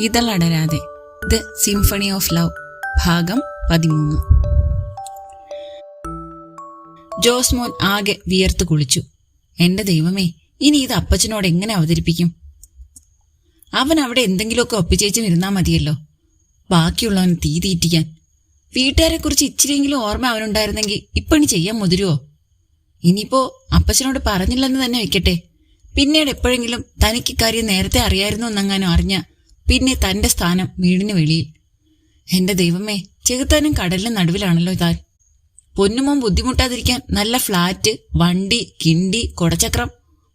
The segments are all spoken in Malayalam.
ഇതളടരാതെ. ദ സിംഫണി ഓഫ് ലവ് ഭാഗം പതിമൂന്ന്. ജോസ്മോൻ ആകെ വിയർത്ത് കുളിച്ചു. എന്റെ ദൈവമേ ഇനി ഇത് അപ്പച്ചനോട് എങ്ങനെ അവതരിപ്പിക്കും? അവൻ അവിടെ എന്തെങ്കിലുമൊക്കെ ഒപ്പിച്ചേച്ചും ഇരുന്നാ മതിയല്ലോ. ബാക്കിയുള്ളവൻ തീ തീറ്റിക്കാൻ. വീട്ടുകാരെ കുറിച്ച് ഇച്ചിരിയെങ്കിലും ഓർമ്മ അവനുണ്ടായിരുന്നെങ്കിൽ ഇപ്പണി ചെയ്യാൻ മുതിരുവോ? ഇനിയിപ്പോ അപ്പച്ചനോട് പറഞ്ഞില്ലെന്ന് തന്നെ വെക്കട്ടെ. പിന്നീട് എപ്പോഴെങ്കിലും തനിക്ക് കാര്യം നേരത്തെ അറിയായിരുന്നു എന്നങ്ങാനും അറിഞ്ഞ പിന്നെ തന്റെ സ്ഥാനം വീടിന് വെളിയിൽ. എന്റെ ദൈവമേ ചെകുത്താനും കടലിനും നടുവിലാണല്ലോ താൻ പൊന്നുമോൻ ബുദ്ധിമുട്ടാതിരിക്കാൻ നല്ല ഫ്ലാറ്റ് വണ്ടി കിണ്ടി കൊടച്ചക്രം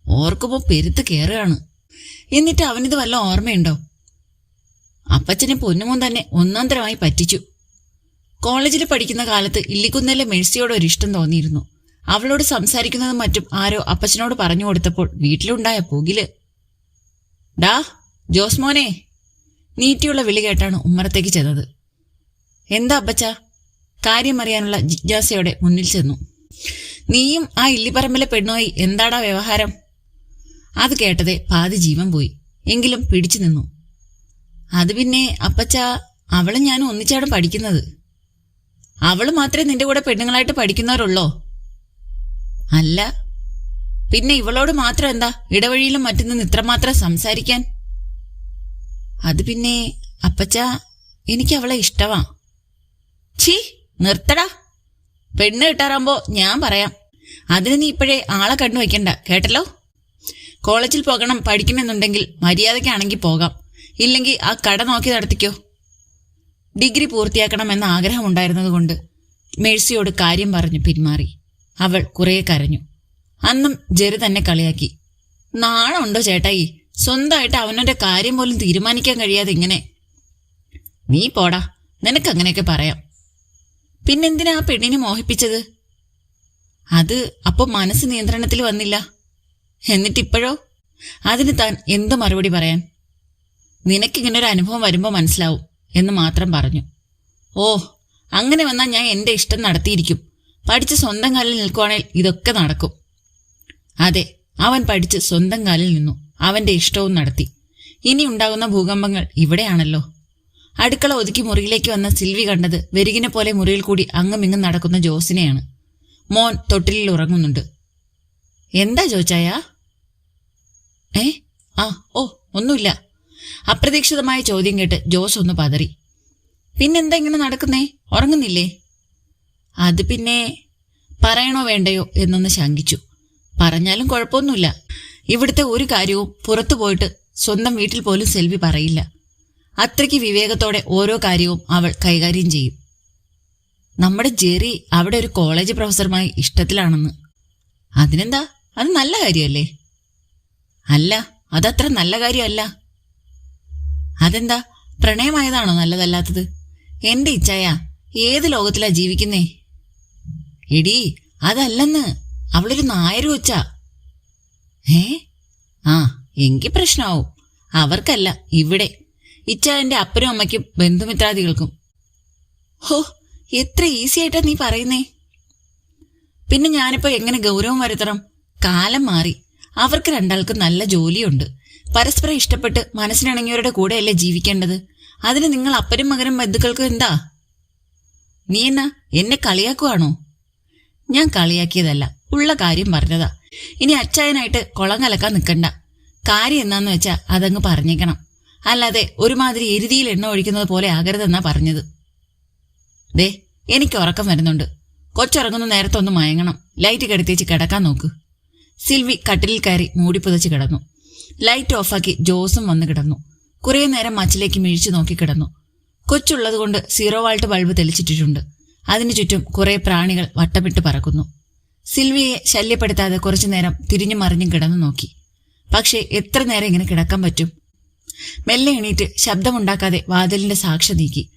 ഓർക്കുമ്പോൾ പെരുത്ത് കയറുകയാണ് എന്നിട്ട് അവനിത് വല്ല ഓർമ്മയുണ്ടോ? അപ്പച്ചനെ പൊന്നുമോൻ തന്നെ ഒന്നാന്തരമായി പറ്റിച്ചു. കോളേജിൽ പഠിക്കുന്ന കാലത്ത് ഇല്ലിക്കുന്നിലെ മെഴ്സിയോട് ഒരിഷ്ടം തോന്നിയിരുന്നു. അവളോട് സംസാരിക്കുന്നതും മറ്റും ആരോ അപ്പച്ചനോട് പറഞ്ഞു കൊടുത്തപ്പോൾ വീട്ടിലുണ്ടായ പുകിൽ. ഡാ ജോസ്മോനെ നീറ്റിയുള്ള വിളി കേട്ടാണ് ഉമ്മറത്തേക്ക് ചെന്നത്. എന്താ അപ്പച്ച? കാര്യമറിയാനുള്ള ജിജ്ഞാസയോടെ മുന്നിൽ ചെന്നു. നീയും ആ ഇല്ലിപ്പറമ്പിലെ പെണ്ണുമായി എന്താടാ വ്യവഹാരം? അത് കേട്ടതെ പാതി ജീവൻ പോയി. എങ്കിലും പിടിച്ചു നിന്നു. അത് പിന്നെ അപ്പച്ച അവളും ഞാനും ഒന്നിച്ചാണ് പഠിക്കുന്നത്. അവൾ മാത്രമേ നിന്റെ കൂടെ പെണ്ണുങ്ങളായിട്ട് പഠിക്കുന്നവരുള്ളോ? അല്ല. പിന്നെ ഇവളോട് മാത്രം എന്താ ഇടവഴിയിലും മറ്റൊന്നും ഇത്രമാത്രം സംസാരിക്കാൻ? അത് പിന്നെ അപ്പച്ച എനിക്ക് അവളെ ഇഷ്ടമാ ഛീ നിർത്തടാ. പെണ്ണ് കിട്ടാറാകുമ്പോ ഞാൻ പറയാം. അതിന് നീ ഇപ്പോഴേ ആളെ കണ്ടു വയ്ക്കണ്ട കേട്ടല്ലോ? കോളേജിൽ പോകണം പഠിക്കണമെന്നുണ്ടെങ്കിൽ മര്യാദയ്ക്കാണെങ്കിൽ പോകാം. ഇല്ലെങ്കിൽ ആ കട നോക്കി നടത്തിക്കോ. ഡിഗ്രി പൂർത്തിയാക്കണം പൂർത്തിയാക്കണമെന്ന ആഗ്രഹമുണ്ടായിരുന്നതുകൊണ്ട് മേഴ്സിയോട് കാര്യം പറഞ്ഞു പിന്മാറി. അവൾ കുറേ കരഞ്ഞു. അന്നും ജെറി തന്നെ കളിയാക്കി. നാണമുണ്ടോ ചേട്ടായി? സ്വന്തമായിട്ട് അവനൊരു കാര്യം പോലും തീരുമാനിക്കാൻ കഴിയാതെ ഇങ്ങനെ. നീ പോടാ നിനക്ക് അങ്ങനെയൊക്കെ പറയാം. പിന്നെന്തിനാ ആ പെണ്ണിനെ മോഹിപ്പിച്ചത്? അത് അപ്പൊ മനസ്സ് നിയന്ത്രണത്തിൽ വന്നില്ല. എന്നിട്ടിപ്പോഴോ? അതിന് താൻ എന്ത് മറുപടി പറയാൻ? നിനക്കിങ്ങനൊരു അനുഭവം വരുമ്പോൾ മനസ്സിലാവും എന്ന് മാത്രം പറഞ്ഞു. ഓ അങ്ങനെ വന്നാൽ ഞാൻ എന്റെ ഇഷ്ടം നടത്തിയിരിക്കും. പഠിച്ച് സ്വന്തം കാലിൽ നിൽക്കുവാണെങ്കിൽ ഇതൊക്കെ നടക്കും. അതെ അവൻ പഠിച്ച് സ്വന്തം കാലിൽ നിന്നു. അവന്റെ ഇഷ്ടവും നടത്തി. ഇനി ഉണ്ടാകുന്ന ഭൂകമ്പങ്ങൾ ഇവിടെയാണല്ലോ. അടുക്കള ഒതുക്കി മുറിയിലേക്ക് വന്ന സിൽവി കണ്ടത് വെരുകിനെ പോലെ മുറിയിൽ കൂടി അങ്ങുമിങ്ങും നടക്കുന്ന ജോസിനെയാണ്. മോൻ തൊട്ടിലിൽ ഉറങ്ങുന്നുണ്ട്. എന്താ ജോച്ചായ? ഏ? ആ ഓ ഒന്നുമില്ല. അപ്രതീക്ഷിതമായ ചോദ്യം കേട്ട് ജോസ് ഒന്ന് പതറി. പിന്നെന്താ ഇങ്ങനെ നടക്കുന്നേ? ഉറങ്ങുന്നില്ലേ? അത് പിന്നെ പറയണോ വേണ്ടയോ എന്നൊന്ന് ശങ്കിച്ചു. പറഞ്ഞാലും കുഴപ്പമൊന്നുമില്ല. ഇവിടുത്തെ ഒരു കാര്യവും പുറത്തു പോയിട്ട് സ്വന്തം വീട്ടിൽ പോലും സെൽവി പറയില്ല. അത്രയ്ക്ക് വിവേകത്തോടെ ഓരോ കാര്യവും അവൾ കൈകാര്യം ചെയ്യും. നമ്മുടെ ജെറി അവിടെ ഒരു കോളേജ് പ്രൊഫസറുമായി ഇഷ്ടത്തിലാണെന്ന്. അതിനെന്താ? അത് നല്ല കാര്യമല്ലേ? അല്ല അതത്ര നല്ല കാര്യമല്ല. അതെന്താ? പ്രണയമായതാണോ നല്ലതല്ലാത്തത്? എന്റെ ഇച്ഛായ ഏത് ലോകത്തിലാ ജീവിക്കുന്നേ? എടീ അതല്ലെന്ന്. അവളൊരു നായരു കൊച്ച ഏ? ആ എങ്കി പ്രശ്നമാവും അവർക്കല്ല ഇവിടെ. ഇച്ചായന്റെ അപ്പനും അമ്മയ്ക്കും ബന്ധുമിത്രാദികൾക്കും. ഹോ എത്ര ഈസി ആയിട്ടാ നീ പറയുന്നേ. പിന്നെ ഞാനിപ്പോ എങ്ങനെ ഗൗരവം വരുത്തണം? കാലം മാറി. അവർക്ക് രണ്ടാൾക്കും നല്ല ജോലിയുണ്ട്. പരസ്പരം ഇഷ്ടപ്പെട്ട് മനസ്സിനിണങ്ങിയവരുടെ കൂടെയല്ലേ ജീവിക്കേണ്ടത്? അതിന് നിങ്ങൾ അപ്പനും മകനും ബന്ധുക്കൾക്കും എന്താ? നീ എന്നാ എന്നെ കളിയാക്കുവാണോ? ഞാൻ കളിയാക്കിയതല്ല ഉള്ള കാര്യം പറഞ്ഞതാ. ഇനി അച്ചായനായിട്ട് കുളം കലക്കാൻ നിൽക്കണ്ട കാര്യം എന്താന്ന് വെച്ചാൽ അതങ്ങ് പറഞ്ഞേക്കണം. അല്ലാതെ ഒരുമാതിരി എരുതിയിൽ എണ്ണ ഒഴിക്കുന്നത് പോലെ ആകരുതെന്നാ പറഞ്ഞത്. ദേ എനിക്ക് ഉറക്കം വരുന്നുണ്ട്. കൊച്ചുറങ്ങുന്ന നേരത്തൊന്ന് മയങ്ങണം. ലൈറ്റ് കെടുത്തേച്ച് കിടക്കാൻ നോക്ക്. സിൽവി കട്ടിലിൽ കയറി മൂടി പുതച്ച് കിടന്നു. ലൈറ്റ് ഓഫാക്കി ജോസും വന്ന് കിടന്നു. കുറേ നേരം മച്ചിലേക്ക് മിഴിച്ചു നോക്കി കിടന്നു. കൊച്ചുള്ളതുകൊണ്ട് സീറോ വാൾട്ട് ബൾബ് തെളിച്ചിട്ടിട്ടുണ്ട്. അതിനു ചുറ്റും കുറെ പ്രാണികൾ വട്ടമിട്ട് പറക്കുന്നു. സിൽവിയെ ശല്യപ്പെടുത്താതെ കുറച്ചു നേരം തിരിഞ്ഞു മറിഞ്ഞും കിടന്നു നോക്കി. പക്ഷേ എത്ര നേരം ഇങ്ങനെ കിടക്കാൻ പറ്റും? മെല്ലെ എണീറ്റ് ശബ്ദമുണ്ടാക്കാതെ വാതിലിന്റെ സാക്ഷി നീക്കി.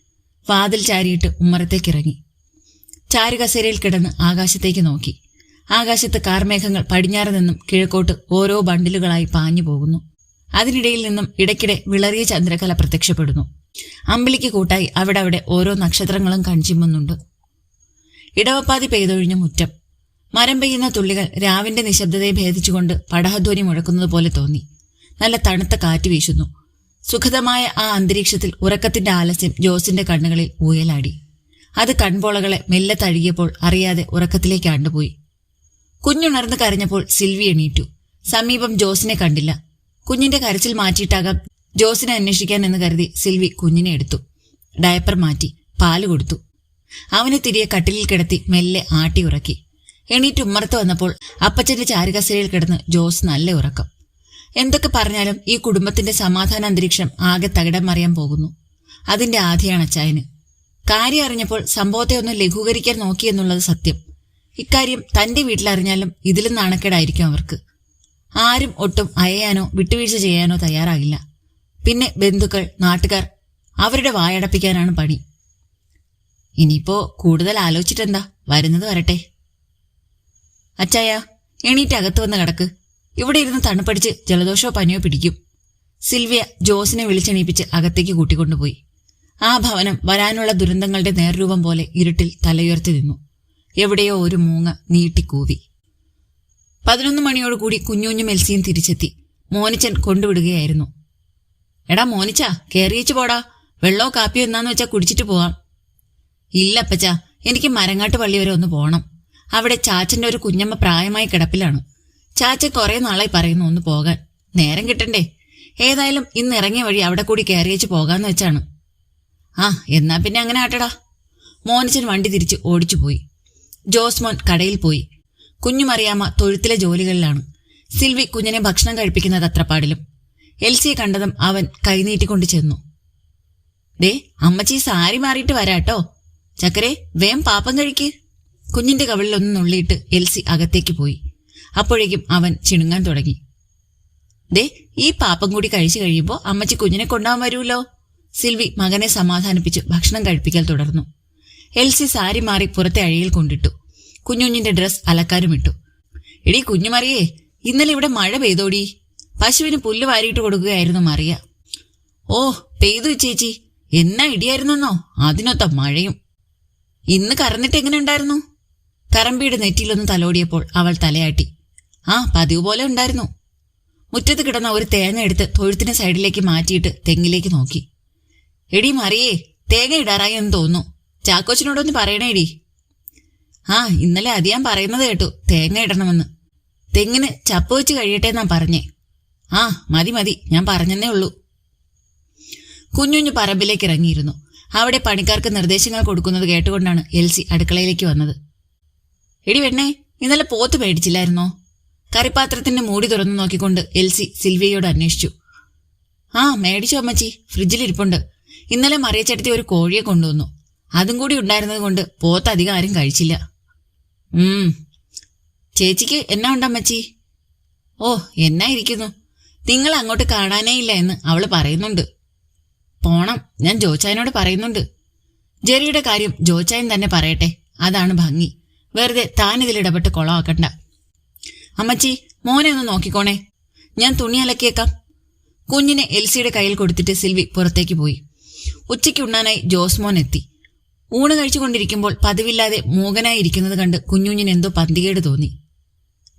വാതിൽ ചാരിയിട്ട് ഉമ്മറത്തേക്ക് ഇറങ്ങി ചാരുകസേരയിൽ കിടന്ന് ആകാശത്തേക്ക് നോക്കി. ആകാശത്ത് കാർമേഘങ്ങൾ പടിഞ്ഞാറ് നിന്നും കിഴക്കോട്ട് ഓരോ ബണ്ടിലുകളായി പാഞ്ഞു പോകുന്നു. അതിനിടയിൽ നിന്നും ഇടയ്ക്കിടെ വിളറിയ ചന്ദ്രകല പ്രത്യക്ഷപ്പെടുന്നു. അമ്പിളിക്ക് കൂട്ടായി അവിടെ അവിടെ ഓരോ നക്ഷത്രങ്ങളും കൺചിമ്മുന്നുണ്ട്. ഇടവപ്പാതി പെയ്തൊഴിഞ്ഞ മുറ്റം. മരം പെയ്യുന്ന തുള്ളികൾ രാവിന്റെ നിശബ്ദതയെ ഭേദിച്ചുകൊണ്ട് പടഹധ്വനി മുഴക്കുന്നത് പോലെ തോന്നി. നല്ല തണുത്ത കാറ്റ് വീശുന്നു. സുഖതമായ ആ അന്തരീക്ഷത്തിൽ ഉറക്കത്തിന്റെ ആലസ്യം ജോസിന്റെ കണ്ണുകളിൽ ഊയലാടി. അത് കൺപോളകളെ മെല്ലെ തഴുകിയപ്പോൾ അറിയാതെ ഉറക്കത്തിലേക്ക് ആണ്ടുപോയി. കുഞ്ഞുണർന്ന് കരഞ്ഞപ്പോൾ സിൽവി എണീറ്റു. സമീപം ജോസിനെ കണ്ടില്ല. കുഞ്ഞിന്റെ കരച്ചിൽ മാറ്റിയിട്ടാകാം ജോസിനെ അന്വേഷിക്കാൻ എന്ന് കരുതി സിൽവി കുഞ്ഞിനെ എടുത്തു. ഡയപ്പർ മാറ്റി പാൽ കൊടുത്തു. അവനെ തിരികെ കട്ടിലിൽ കിടത്തി മെല്ലെ ആട്ടി ഉറക്കി. എണീറ്റ് ഉമ്മറത്ത് വന്നപ്പോൾ അപ്പച്ചന്റെ ചാരുകസേരയിൽ കിടന്ന് ജോസ് നല്ല ഉറക്കം. എന്തൊക്കെ പറഞ്ഞാലും ഈ കുടുംബത്തിന്റെ സമാധാന അന്തരീക്ഷം ആകെ തകിടം മറിയാൻ പോകുന്നു. അതിന്റെ ആധിയാണ് അച്ചായന്. കാര്യം അറിഞ്ഞപ്പോൾ സംഭവത്തെ ഒന്ന് ലഘൂകരിക്കാൻ നോക്കിയെന്നുള്ളത് സത്യം. ഇക്കാര്യം തന്റെ വീട്ടിലറിഞ്ഞാലും ഇതിലും നാണക്കേടായിരിക്കും അവർക്ക്. ആരും ഒട്ടും അയയാനോ വിട്ടുവീഴ്ച ചെയ്യാനോ തയ്യാറാകില്ല. പിന്നെ ബന്ധുക്കൾ നാട്ടുകാർ അവരുടെ വായടപ്പിക്കാനാണ് പണി. ഇനിയിപ്പോ കൂടുതൽ ആലോചിച്ചിട്ടെന്താ? വരുന്നത് വരട്ടെ. അച്ചായ എണീറ്റ് അകത്തു വന്ന് കിടക്ക്. ഇവിടെ ഇരുന്ന് തണുപ്പടിച്ച് ജലദോഷമോ പനിയോ പിടിക്കും. സിൽവിയ ജോസിനെ വിളിച്ചെണീപ്പിച്ച് അകത്തേക്ക് കൂട്ടിക്കൊണ്ടുപോയി. ആ ഭവനം വരാനുള്ള ദുരന്തങ്ങളുടെ നേർരൂപം പോലെ ഇരുട്ടിൽ തലയുയർത്തി നിന്നു. എവിടെയോ ഒരു മൂങ്ങ നീട്ടിക്കൂവി. പതിനൊന്ന് മണിയോടുകൂടി കുഞ്ഞുഞ്ഞു മെൽസിയും തിരിച്ചെത്തി. മോനിച്ചൻ കൊണ്ടുവിടുകയായിരുന്നു. എടാ മോനിച്ച കയറിയിച്ചു പോടാ. വെള്ളമോ കാപ്പിയോ എന്നാന്ന് വെച്ചാ കുടിച്ചിട്ട് പോവാം. ഇല്ല അപ്പച്ച എനിക്ക് മരങ്ങാട്ട് പള്ളി വരെ ഒന്ന് പോണം. അവിടെ ചാച്ചന്റെ ഒരു കുഞ്ഞമ്മ പ്രായമായി കിടപ്പിലാണ്. ചാച്ച കുറെ നാളായി പറയുന്നു ഒന്ന് പോകാൻ. നേരം കിട്ടണ്ടേ. ഏതായാലും ഇന്ന് ഇറങ്ങിയ വഴി അവിടെ കൂടി കയറിയേച്ച് പോകാന്ന് വെച്ചാണ്. ആ എന്നാ പിന്നെ അങ്ങനെ ആട്ടടാ. മോനിച്ചൻ വണ്ടി തിരിച്ച് ഓടിച്ചു പോയി. ജോസ്മോൻ കടയിൽ പോയി. കുഞ്ഞുമറിയാമ്മ തൊഴുത്തിലെ ജോലികളിലാണ്. സിൽവി കുഞ്ഞിനെ ഭക്ഷണം കഴിപ്പിക്കുന്നത് അത്രപ്പാടിലും. എൽസിയെ കണ്ടതും അവൻ കൈനീട്ടിക്കൊണ്ട് ചെന്നു. ദേ അമ്മച്ചി സാരി മാറിയിട്ട് വരാട്ടോ. ചക്കരേ വേം പാപ്പം കഴിക്ക്. കുഞ്ഞിന്റെ കവിളിലൊന്ന് നുള്ളിയിട്ട് എൽസി അകത്തേക്ക് പോയി. അപ്പോഴേക്കും അവൻ ചിണുങ്ങാൻ തുടങ്ങി. ദേ ഈ പാപ്പം കൂടി കഴിച്ചു കഴിയുമ്പോൾ അമ്മച്ചി കുഞ്ഞിനെ കൊണ്ടാവാൻ വരുമല്ലോ. സിൽവി മകനെ സമാധാനിപ്പിച്ച് ഭക്ഷണം കഴിപ്പിക്കൽ തുടർന്നു. എൽസി സാരി മാറി പുറത്തെ അഴിയിൽ കൊണ്ടിട്ടു. കുഞ്ഞുഞ്ഞിന്റെ ഡ്രസ് അലക്കാനും ഇട്ടു. കുഞ്ഞു മറിയേ ഇന്നലെ ഇവിടെ മഴ പെയ്തോടി. പശുവിന് പുല്ല് വാരിയിട്ട് കൊടുക്കുകയായിരുന്നു മറിയ. ഓ പെയ്തു ചേച്ചി. എന്നാ ഇടിയായിരുന്നെന്നോ? അതിനൊത്ത മഴയും. ഇന്ന് കറന്നിട്ട് എങ്ങനെ ഉണ്ടായിരുന്നു? കറമ്പിയുടെ നെറ്റിയിലൊന്ന് തലോടിയപ്പോൾ അവൾ തലയാട്ടി. ആ പതിവ് പോലെ ഉണ്ടായിരുന്നു. മുറ്റത്ത് കിടന്ന ഒരു തേങ്ങ എടുത്ത് തൊഴുത്തിന്റെ സൈഡിലേക്ക് മാറ്റിയിട്ട് തെങ്ങിലേക്ക് നോക്കി. എടി മറിയേ തേങ്ങ ഇടാറായി എന്ന് തോന്നുന്നു. ചാക്കോച്ചനോടൊന്ന് പറയണേടി ആ ഇന്നലെ അതിയാൻ പറയുന്നത് കേട്ടു തേങ്ങ ഇടണമെന്ന്. തെങ്ങിന് ചപ്പ് വെച്ച് കഴിയട്ടെ എന്നാ പറഞ്ഞേ. ആ മതി മതി ഞാൻ പറഞ്ഞെന്നേ ഉള്ളൂ. കുഞ്ഞുഞ്ഞു പറമ്പിലേക്ക് ഇറങ്ങിയിരുന്നു. അവിടെ പണിക്കാർക്ക് നിർദ്ദേശങ്ങൾ കൊടുക്കുന്നത് കേട്ടുകൊണ്ടാണ് എൽസി അടുക്കളയിലേക്ക് വന്നത്. എടി വെണ്ണേ ഇന്നലെ പോത്ത് മേടിച്ചില്ലായിരുന്നോ? കറിപ്പാത്രത്തിന്റെ മൂടി തുറന്നു നോക്കിക്കൊണ്ട് എൽസി സിൽവിയയോട് അന്വേഷിച്ചു. ആ മേടിച്ചു അമ്മച്ചി ഫ്രിഡ്ജിലിരിപ്പുണ്ട്. ഇന്നലെ മറിയച്ചെടുത്തി ഒരു കോഴിയെ കൊണ്ടുവന്നു. അതും കൂടി ഉണ്ടായിരുന്നത് കൊണ്ട് പോത്ത് അധികം ആരും കഴിച്ചില്ല. ഉം. ചേച്ചിക്ക് എന്നാ ഉണ്ടമ്മച്ചി ഓ എന്നാ ഇരിക്കുന്നു. നിങ്ങൾ അങ്ങോട്ട് കാണാനേ ഇല്ല എന്ന് അവൾ പറയുന്നുണ്ട്. പോണം ഞാൻ ജോച്ചായനോട് പറയുന്നുണ്ട്. ജെറിയുടെ കാര്യം ജോച്ചായൻ തന്നെ പറയട്ടെ അതാണ് ഭംഗി. വെറുതെ താൻ ഇതിലിടപെട്ട് കൊളമാക്കണ്ട അമ്മച്ചി മോനെ ഒന്ന് നോക്കിക്കോണേ. ഞാൻ തുണി അലക്കിയേക്കാം. കുഞ്ഞിനെ എൽസിയുടെ കയ്യിൽ കൊടുത്തിട്ട് സിൽവി പുറത്തേക്ക് പോയി. ഉച്ചയ്ക്ക് ഉണ്ണാനായി ജോസ്മോൻ എത്തി. ഊണ് കഴിച്ചുകൊണ്ടിരിക്കുമ്പോൾ പതിവില്ലാതെ മൂകനായി ഇരിക്കുന്നത് കണ്ട് കുഞ്ഞുഞ്ഞിന് എന്തോ പന്തികേട് തോന്നി.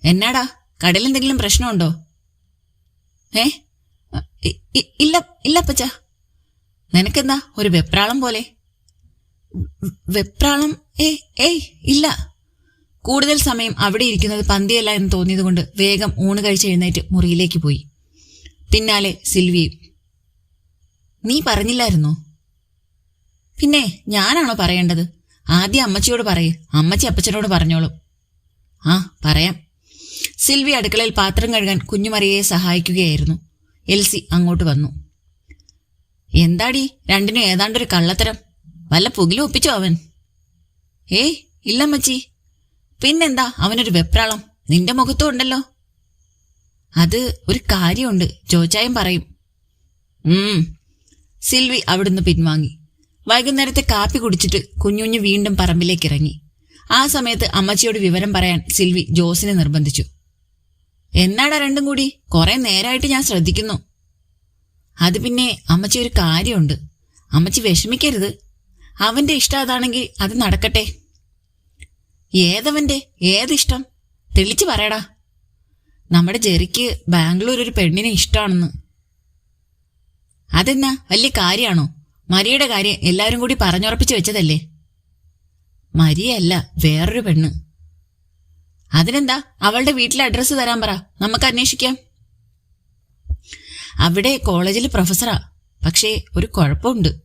എന്നാടാ കടലെന്തെങ്കിലും പ്രശ്നമുണ്ടോ? ഏ? ഇല്ല ഇല്ല അപ്പച്ച. നിനക്കെന്താ ഒരു വെപ്രാളം പോലെ? വെപ്രാളം? ഏയ് ഇല്ല. കൂടുതൽ സമയം അവിടെ ഇരിക്കുന്നത് പന്തിയല്ല എന്ന് തോന്നിയതുകൊണ്ട് വേഗം ഊണ് കഴിച്ച് എഴുന്നേറ്റ് മുറിയിലേക്ക് പോയി. പിന്നാലെ സിൽവിയും നീ പറഞ്ഞില്ലായിരുന്നോ? പിന്നെ ഞാനാണോ പറയേണ്ടത്? ആദ്യം അമ്മച്ചിയോട് പറയേ. അമ്മച്ചി അപ്പച്ചനോട് പറഞ്ഞോളും. ആ പറയാം. സിൽവി അടുക്കളയിൽ പാത്രം കഴുകാൻ കുഞ്ഞുമറിയെ സഹായിക്കുകയായിരുന്നു. എൽസി അങ്ങോട്ട് വന്നു. എന്താടി? രണ്ടിനും ഏതാണ്ടൊരു കള്ളത്തരം. വല്ല പുകിലും ഒപ്പിച്ചോ അവൻ? ഏയ് ഇല്ലമ്മച്ചി. പിന്നെന്താ? അവനൊരു വെപ്രാളം. നിന്റെ മുഖത്തും ഉണ്ടല്ലോ. അത് ഒരു കാര്യമുണ്ട്. ചോച്ചായും പറയും. ഉം. സിൽവി അവിടുന്ന് പിൻവാങ്ങി. വൈകുന്നേരത്തെ കാപ്പി കുടിച്ചിട്ട് കുഞ്ഞുഞ്ഞു വീണ്ടും പറമ്പിലേക്ക് ഇറങ്ങി ആ സമയത്ത് അമ്മച്ചിയോട് വിവരം പറയാൻ സിൽവി ജോസിനെ നിർബന്ധിച്ചു. എന്നാടാ രണ്ടും കൂടി? കുറെ നേരമായിട്ട് ഞാൻ ശ്രദ്ധിക്കുന്നു. അത് പിന്നെ അമ്മച്ചി ഒരു കാര്യമുണ്ട്. അമ്മച്ചി വിഷമിക്കരുത്. അവന്റെ ഇഷ്ടം അതാണെങ്കിൽ അത് നടക്കട്ടെ. ഏതവന്റെ? ഏതിഷ്ടം? തെളിച്ചു പറയടാ. നമ്മുടെ ജെറിക്ക് ബാംഗ്ലൂർ ഒരു പെണ്ണിനെ ഇഷ്ടമാണെന്ന് അതെന്നാ? വലിയ കാര്യമാണോ മരിയുടെ കാര്യം എല്ലാവരും കൂടി പറഞ്ഞുറപ്പിച്ചു വെച്ചതല്ലേ? മരിയല്ല വേറൊരു പെണ്ണ്. അതിനെന്താ? അവളുടെ വീട്ടിലെ അഡ്രസ്സ് തരാൻ പറ. നമുക്ക് അന്വേഷിക്കാം. അവിടെ കോളേജിൽ പ്രൊഫസറാ പക്ഷേ ഒരു കുഴപ്പമുണ്ട്.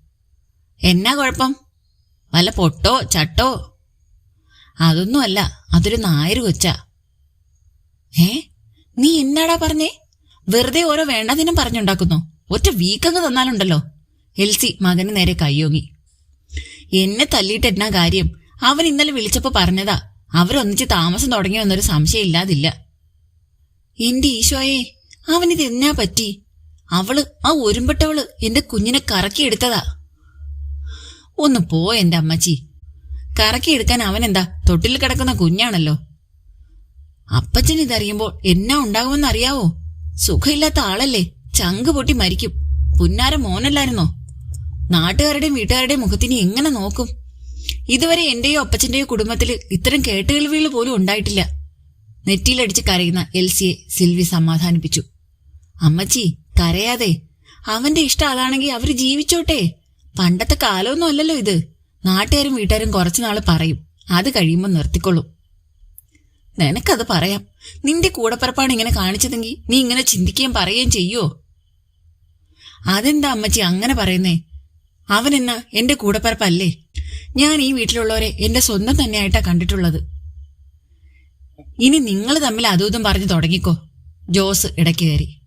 എന്നാ കുഴപ്പം? വല്ല പൊട്ടോ ചട്ടോ അതൊന്നുമല്ല അതൊരു നായര് കൊച്ച. ഏ? നീ എന്നാടാ പറഞ്ഞേ? വെറുതെ ഓരോ വേണ്ടതിനും പറഞ്ഞുണ്ടാക്കുന്നു. ഒറ്റ വീക്കങ്ങ് തന്നാലുണ്ടല്ലോ. എൽസി മകന് നേരെ കയ്യോങ്ങി. എന്നെ തല്ലിയിട്ട് എന്നാ കാര്യം? അവൻ ഇന്നലെ വിളിച്ചപ്പോ പറഞ്ഞതാ. അവരൊന്നിച്ച് താമസം തുടങ്ങിയെന്നൊരു സംശയം ഇല്ലാതില്ല. എന്റെ ഈശോയെ അവനിത് എന്നാ പറ്റി? അവൾ ആ ഒരുമ്പെട്ടവൾ എന്റെ കുഞ്ഞിനെ കറക്കിയെടുത്തതാ. ഒന്ന് പോ എന്റെ അമ്മച്ചി. കറക്കിയെടുക്കാൻ അവനെന്താ? തൊട്ടിൽ കിടക്കുന്ന കുഞ്ഞാണല്ലോ. അപ്പച്ചൻ ഇതറിയുമ്പോൾ എന്നാ ഉണ്ടാകുമെന്ന് അറിയാവോ സുഖമില്ലാത്ത ആളല്ലേ? ചങ്ക് പൊട്ടി മരിക്കും. പുന്നാര മോനല്ലായിരുന്നോ? നാട്ടുകാരുടെയും വീട്ടുകാരുടെയും മുഖത്തിനി എങ്ങനെ നോക്കും? ഇതുവരെ എന്റെയോ അപ്പച്ചന്റെയോ കുടുംബത്തിൽ ഇത്തരം കേട്ടുകേൾവികൾ പോലും ഉണ്ടായിട്ടില്ല. നെറ്റിയിലടിച്ച് കരയുന്ന എൽസിയെ സിൽവി സമാധാനിപ്പിച്ചു. അമ്മച്ചി കരയാതെ. അവന്റെ ഇഷ്ടം അതാണെങ്കിൽ അവർ ജീവിച്ചോട്ടെ. പണ്ടത്തെ കാലമൊന്നും അല്ലല്ലോ ഇത്. നാട്ടുകാരും വീട്ടുകാരും കുറച്ചു നാൾ പറയും. അത് കഴിയുമ്പോൾ നിർത്തിക്കൊള്ളും. നിനക്കത് പറയാം. നിന്റെ കൂടപ്പിറപ്പാണ് ഇങ്ങനെ കാണിച്ചതെങ്കിൽ നീ ഇങ്ങനെ ചിന്തിക്കുകയും പറയുകയും ചെയ്യോ? അതെന്താ അമ്മച്ചി അങ്ങനെ പറയുന്നേ? അവനെന്നാ എന്റെ കൂടപ്പിറപ്പല്ലേ? ഞാൻ ഈ വീട്ടിലുള്ളവരെ എന്റെ സ്വന്തം തന്നെയായിട്ടാ കണ്ടിട്ടുള്ളത്. ഇനി നിങ്ങൾ തമ്മിൽ അതും പറഞ്ഞു തുടങ്ങിക്കോ. ജോസ് ഇടയ്ക്ക് കയറി.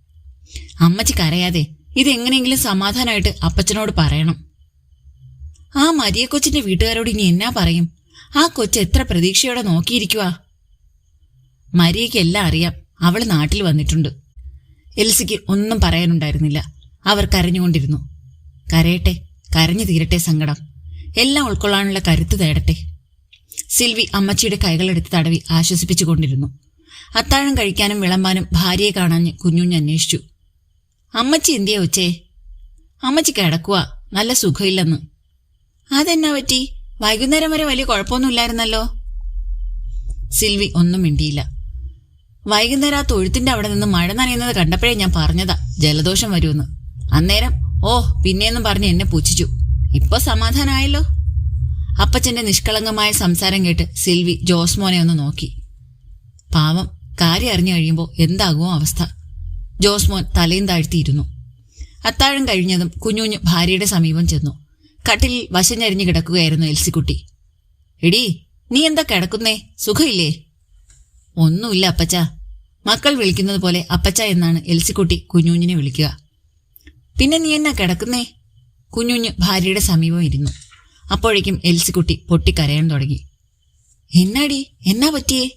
അമ്മച്ചി കരയാതെ ഇതെങ്ങനെയെങ്കിലും സമാധാനമായിട്ട് അപ്പച്ചനോട് പറയണം. ആ മരിയ കൊച്ചിന്റെ വീട്ടുകാരോട് ഇനി എന്നാ പറയും? ആ കൊച്ച് എത്ര പ്രതീക്ഷയോടെ നോക്കിയിരിക്കുക മരിയയ്ക്ക് എല്ലാം അറിയാം. അവൾ നാട്ടിൽ വന്നിട്ടുണ്ട്. എൽസിക്ക് ഒന്നും പറയാനുണ്ടായിരുന്നില്ല. അവർ കരഞ്ഞുകൊണ്ടിരുന്നു. കരയട്ടെ കരഞ്ഞു തീരട്ടെ സങ്കടം. എല്ലാം ഉൾക്കൊള്ളാനുള്ള കരുത്ത് തേടട്ടെ. സിൽവി അമ്മച്ചിയുടെ കൈകളെടുത്ത് തടവി ആശ്വസിപ്പിച്ചുകൊണ്ടിരുന്നു അത്താഴം കഴിക്കാനും വിളമ്പാനും ഭാര്യയെ കാണാൻ കുഞ്ഞുഞ്ഞ് അന്വേഷിച്ചു. അമ്മച്ചി എന്തിയാ ഉച്ചേ അമ്മച്ചി കിടക്കുക നല്ല സുഖമില്ലെന്ന്. അതെന്നാ പറ്റി? വൈകുന്നേരം വരെ വലിയ കുഴപ്പമൊന്നുമില്ലായിരുന്നല്ലോ. സിൽവി ഒന്നും മിണ്ടിയില്ല. വൈകുന്നേരം ആ തൊഴുത്തിന്റെ അവിടെ നിന്ന് മഴ നനയുന്നത് കണ്ടപ്പോഴേ ഞാൻ പറഞ്ഞതാ ജലദോഷം വരുമെന്ന്. അന്നേരം ഓ പിന്നെയെന്നും പറഞ്ഞ് എന്നെ പുച്ഛിച്ചു. ഇപ്പൊ സമാധാനമായല്ലോ അപ്പച്ചന്റെ നിഷ്കളങ്കമായ സംസാരം കേട്ട് സിൽവി ജോസ്മോനെ ഒന്ന് നോക്കി. പാവം കാര്യം അറിഞ്ഞു കഴിയുമ്പോൾ എന്താകുമോ അവസ്ഥ. ജോസ്മോൻ തലയും താഴ്ത്തിയിരുന്നു. അത്താഴം കഴിഞ്ഞതും കുഞ്ഞുഞ്ഞു ഭാര്യയുടെ സമീപം ചെന്നു. കട്ടിലിൽ വശഞ്ഞരിഞ്ഞു കിടക്കുകയായിരുന്നു എൽസിക്കുട്ടി. എടീ നീ എന്താ കിടക്കുന്നേ? സുഖമില്ലേ? ഒന്നുമില്ല അപ്പച്ച. മക്കൾ വിളിക്കുന്നത് പോലെ അപ്പച്ച എന്നാണ് എൽസിക്കുട്ടി കുഞ്ഞുഞ്ഞിനെ വിളിക്കുക. പിന്നെ നീ എന്നാ കിടക്കുന്നേ? കുഞ്ഞുഞ്ഞ് ഭാര്യയുടെ സമീപം ഇരുന്നു. അപ്പോഴേക്കും എൽസിക്കുട്ടി പൊട്ടിക്കരയാൻ തുടങ്ങി. എന്നാടി എന്നാ പറ്റിയേ?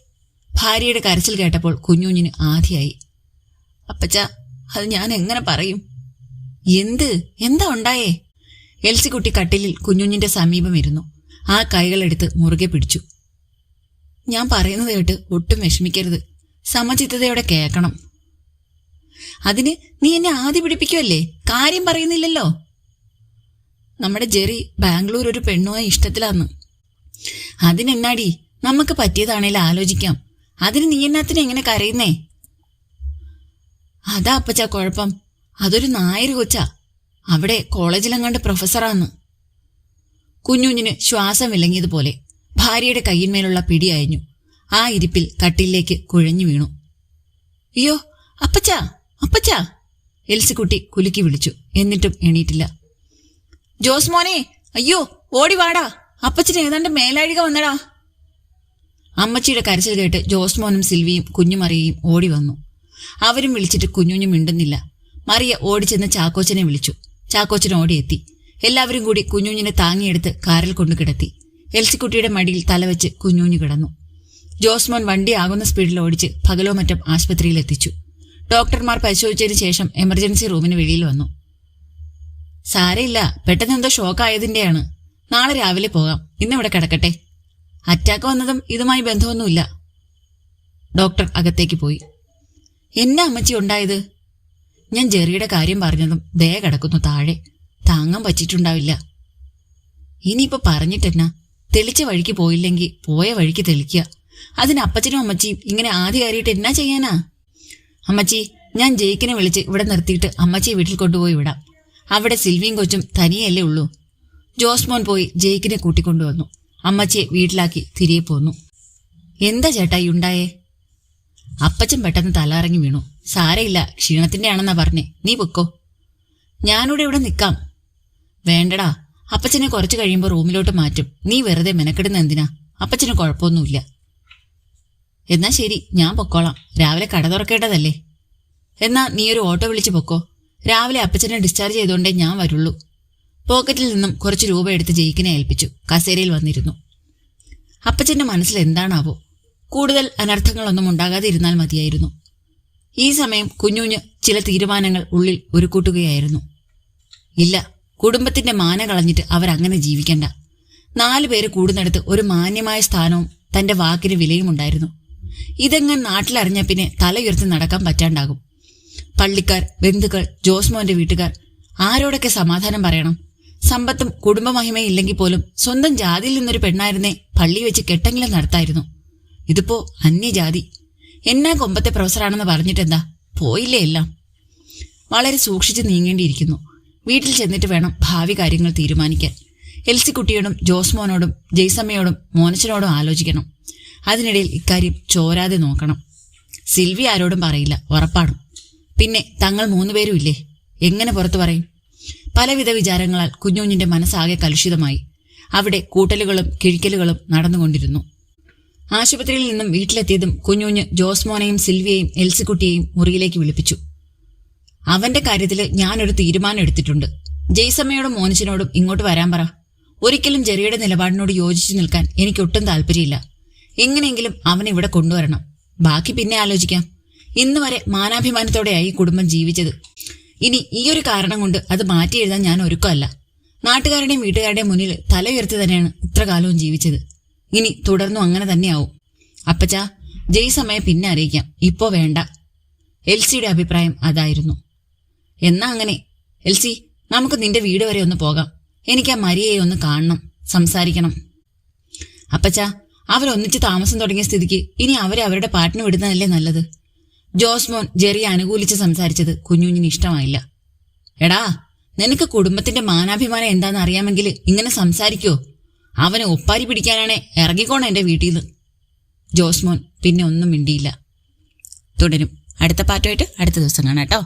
ഭാര്യയുടെ കരച്ചിൽ കേട്ടപ്പോൾ കുഞ്ഞുഞ്ഞിന് ആധിയായി. അപ്പച്ച അത് ഞാൻ എങ്ങനെ പറയും? എന്ത്? എന്താ ഉണ്ടായേ? എൽസിക്കുട്ടി കട്ടിലിൽ കുഞ്ഞുഞ്ഞിന്റെ സമീപം ഇരുന്നു ആ കൈകളെടുത്ത് മുറുകെ പിടിച്ചു. ഞാൻ പറയുന്നത് കേട്ട് ഒട്ടും വിഷമിക്കരുത്. സമചിത്തതയോടെ കേൾക്കണം. അതിന് നീ എന്നെ ആദ്യ പിടിപ്പിക്കുമല്ലേ കാര്യം പറയുന്നില്ലല്ലോ. നമ്മുടെ ജെറി ബാംഗ്ലൂർ ഒരു പെണ്ണുമായി ഇഷ്ടത്തിലാന്ന്. അതിനെന്നാടി നമുക്ക് പറ്റിയതാണേലും ആലോചിക്കാം. അതിന് നീ എന്നാത്തിന് എങ്ങനെ കരയുന്നേ? അതാ അപ്പച്ച കുഴപ്പം. അതൊരു നായര് കൊച്ചാ. അവിടെ കോളേജിലെങ്ങാണ്ട് പ്രൊഫസറാന്ന്. കുഞ്ഞുഞ്ഞിന് ശ്വാസം വിലങ്ങിയതുപോലെ ഭാര്യയുടെ കയ്യിന്മേലുള്ള പിടി അയഞ്ഞു. ആ ഇരിപ്പിൽ കട്ടിലേക്ക് കുഴഞ്ഞു വീണു. അയ്യോ അപ്പച്ചാ അപ്പച്ചാ എൽസിക്കുട്ടി കുലുക്കി വിളിച്ചു. എന്നിട്ടും എണീറ്റില്ല. ജോസ് മോനെ അയ്യോ ഓടി വാടാ. അപ്പച്ചന് ഏതാണ്ട് മേലാഴിക വന്നടാ. അമ്മച്ചിയുടെ കരച്ചിൽ കേട്ട് ജോസ് മോനും സിൽവിയും കുഞ്ഞുമറിയയും ഓടി വന്നു. അവരും വിളിച്ചിട്ട് കുഞ്ഞുഞ്ഞു മിണ്ടുന്നില്ല. മറിയ ഓടിച്ചെന്ന് ചാക്കോച്ചനെ വിളിച്ചു. ചാക്കോച്ചൻ ഓടിയെത്തി എല്ലാവരും കൂടി കുഞ്ഞുഞ്ഞിനെ താങ്ങിയെടുത്ത് കാറിൽ കൊണ്ടു കിടത്തി. എൽസിക്കുട്ടിയുടെ മടിയിൽ തലവെച്ച് കുഞ്ഞുഞ്ഞു കിടന്നു. ജോസ്മോൻ വണ്ടി ആകുന്ന സ്പീഡിൽ ഓടിച്ച് പകലോ മറ്റും ആശുപത്രിയിൽ എത്തിച്ചു. ഡോക്ടർമാർ പരിശോധിച്ചതിന് ശേഷം എമർജൻസി റൂമിന് വെളിയിൽ വന്നു. സാരയില്ല പെട്ടെന്ന് എന്തോ ഷോക്കായതിന്റെയാണ്. നാളെ രാവിലെ പോകാം. ഇന്നിവിടെ കിടക്കട്ടെ. അറ്റാക്ക് വന്നതും ഇതുമായി ബന്ധമൊന്നുമില്ല. ഡോക്ടർ അകത്തേക്ക് പോയി. എന്നാ അമ്മച്ചി ഉണ്ടായത്? ഞാൻ ജെറിയുടെ കാര്യം പറഞ്ഞതും ദേ കിടക്കുന്നു താഴെ. താങ്ങാൻ പറ്റിയിട്ടുണ്ടാവില്ല. ഇനിയിപ്പോ പറഞ്ഞിട്ടെന്നാ തെളിച്ച വഴിക്ക് പോയില്ലെങ്കിൽ പോയ വഴിക്ക് തെളിക്കുക അതിന് അപ്പച്ചനും അമ്മച്ചിയും ഇങ്ങനെ ആദ്യ കയറിയിട്ട് എന്നാ ചെയ്യാനാ? അമ്മച്ചി ഞാൻ ജയിക്കിനെ വിളിച്ച് ഇവിടെ നിർത്തിയിട്ട് അമ്മച്ചി വീട്ടിൽ കൊണ്ടുപോയി വിടാം. അവിടെ സിൽവിയും കൊച്ചും തനിയല്ലേ ഉള്ളൂ. ജോസ്മോൻ പോയി ജയിക്കിനെ കൂട്ടിക്കൊണ്ടുവന്നു. അമ്മച്ചിയെ വീട്ടിലാക്കി തിരികെ പോന്നു. എന്താ ചേട്ടായി ഉണ്ടായേ? അപ്പച്ചൻ പെട്ടെന്ന് തലറങ്ങി വീണു. സാരയില്ല ക്ഷീണത്തിന്റെ ആണെന്നാ പറഞ്ഞേ. നീ പൊക്കോ ഞാനിവിടെ ഇവിടെ നിൽക്കാം വേണ്ടടാ അപ്പച്ചനെ കുറച്ച് കഴിയുമ്പോൾ റൂമിലോട്ട് മാറ്റും. നീ വെറുതെ മെനക്കെടുന്ന എന്തിനാ? അപ്പച്ചന് കുഴപ്പമൊന്നുമില്ല. എന്നാ ശരി ഞാൻ പൊക്കോളാം. രാവിലെ കട തുറക്കേണ്ടതല്ലേ? എന്നാ നീ ഒരു ഓട്ടോ വിളിച്ച് പൊക്കോ. രാവിലെ അപ്പച്ചനെ ഡിസ്ചാർജ് ചെയ്തുകൊണ്ടേ ഞാൻ വരുള്ളൂ. പോക്കറ്റിൽ നിന്നും കുറച്ച് രൂപ എടുത്ത് ജയിക്കിനെ ഏൽപ്പിച്ചു. കസേരയിൽ വന്നിരുന്നു. അപ്പച്ചന്റെ മനസ്സിൽ എന്താണാവോ? കൂടുതൽ അനർത്ഥങ്ങളൊന്നും ഉണ്ടാകാതെ ഇരുന്നാൽ മതിയായിരുന്നു. ഈ സമയം കുഞ്ഞുഞ്ഞ് ചില തീരുമാനങ്ങൾ ഉള്ളിൽ ഒരുക്കൂട്ടുകയായിരുന്നു. ഇല്ല കുടുംബത്തിന്റെ മാന കളഞ്ഞിട്ട് അവരങ്ങനെ ജീവിക്കണ്ട. നാലു പേര് കൂടുന്നിടത്ത് ഒരു മാന്യമായ സ്ഥാനവും തന്റെ വാക്കിന് വിലയും ഉണ്ടായിരുന്നു. ഇതെങ്ങനെ നാട്ടിലറിഞ്ഞ പിന്നെ തലയുയർത്തി നടക്കാൻ പറ്റാണ്ടാകും. പള്ളിക്കാർ ബന്ധുക്കൾ ജോസ്മോന്റെ വീട്ടുകാർ ആരോടൊക്കെ സമാധാനം പറയണം? സമ്പത്തും കുടുംബമഹിമയും ഇല്ലെങ്കിൽ പോലും സ്വന്തം ജാതിയിൽ നിന്നൊരു പെണ്ണായിരുന്നേ പള്ളി വെച്ച് കെട്ടെങ്കിലും നടത്തായിരുന്നു. ഇതിപ്പോ അന്യജാതി. എന്നാ കൊമ്പത്തെ പ്രൊഫസറാണെന്ന് പറഞ്ഞിട്ടെന്താ? പോയില്ലേ എല്ലാം. വളരെ സൂക്ഷിച്ച് നീങ്ങേണ്ടിയിരിക്കുന്നു. വീട്ടിൽ ചെന്നിട്ട് വേണം ഭാവി കാര്യങ്ങൾ തീരുമാനിക്കാൻ. എൽസിക്കുട്ടിയോടും ജോസ്മോനോടും ജയ്സമ്മയോടും മോനച്ചനോടും ആലോചിക്കണം. അതിനിടയിൽ ഇക്കാര്യം ചോരാതെ നോക്കണം. സിൽവി ആരോടും പറയില്ല. ഉറപ്പാണ്. പിന്നെ തങ്ങൾ മൂന്നുപേരും ഇല്ലേ? എങ്ങനെ പുറത്തു പറയും? പലവിധ വിചാരങ്ങളാൽ കുഞ്ഞുഞ്ഞിന്റെ മനസ്സാകെ കലുഷിതമായി. അവിടെ കൂട്ടലുകളും കിഴിക്കലുകളും നടന്നുകൊണ്ടിരുന്നു. ആശുപത്രിയിൽ നിന്നും വീട്ടിലെത്തിയതും കുഞ്ഞുഞ്ഞ് ജോസ്മോനെയും സിൽവിയെയും എൽസിക്കുട്ടിയെയും മുറിയിലേക്ക് വിളിപ്പിച്ചു. അവന്റെ കാര്യത്തിൽ ഞാനൊരു തീരുമാനം എടുത്തിട്ടുണ്ട്. ജയ്സമ്മയോടും മോനിച്ചനോടും ഇങ്ങോട്ട് വരാൻ പറ. ഒരിക്കലും ജെറിയുടെ നിലപാടിനോട് യോജിച്ചു നിൽക്കാൻ എനിക്കൊട്ടും താല്പര്യമില്ല. എങ്ങനെയെങ്കിലും അവനെ ഇവിടെ കൊണ്ടുവരണം. ബാക്കി പിന്നെ ആലോചിക്കാം. ഇന്ന് വരെ മാനാഭിമാനത്തോടെയായി കുടുംബം ജീവിച്ചത്. ഇനി ഈ ഒരു കാരണം കൊണ്ട് അത് മാറ്റി എഴുതാൻ ഞാൻ ഒരുക്കമല്ല. നാട്ടുകാരുടെയും വീട്ടുകാരുടെയും മുന്നിൽ തല ഉയർത്തി തന്നെയാണ് ഇത്ര കാലവും ജീവിച്ചത്. ഇനി തുടർന്നും അങ്ങനെ തന്നെയാവും. അപ്പച്ച ജയ്സമ്മയെ പിന്നെ അറിയിക്കാം. ഇപ്പോ വേണ്ട. എൽസിയുടെ അഭിപ്രായം അതായിരുന്നു. എന്നാ അങ്ങനെ. എൽസി നമുക്ക് നിന്റെ വീട് വരെ ഒന്ന് പോകാം. എനിക്ക് ആ മരിയയെ ഒന്ന് കാണണം സംസാരിക്കണം. അപ്പച്ച അവരൊന്നിച്ച് താമസം തുടങ്ങിയ സ്ഥിതിക്ക് ഇനി അവരെ അവരുടെ പാട്ടിന് വിടുന്നതല്ലേ നല്ലത്? ജോസ്മോൻ ജെറി അനുകൂലിച്ച് സംസാരിച്ചത് കുഞ്ഞുഞ്ഞിന് ഇഷ്ടമായില്ല. എടാ നിനക്ക് കുടുംബത്തിന്റെ മാനാഭിമാനം എന്താണെന്ന് അറിയാമെങ്കിൽ ഇങ്ങനെ സംസാരിക്കോ? അവനെ ഒപ്പാരി പിടിക്കാനാണ് ഇറങ്ങിക്കോണം എന്റെ വീട്ടിൽ നിന്ന് ജോസ്മോൻ പിന്നെ ഒന്നും മിണ്ടിയില്ല. തുടരും. അടുത്ത പാട്ടുമായിട്ട് അടുത്ത ദിവസം കാണാം കേട്ടോ.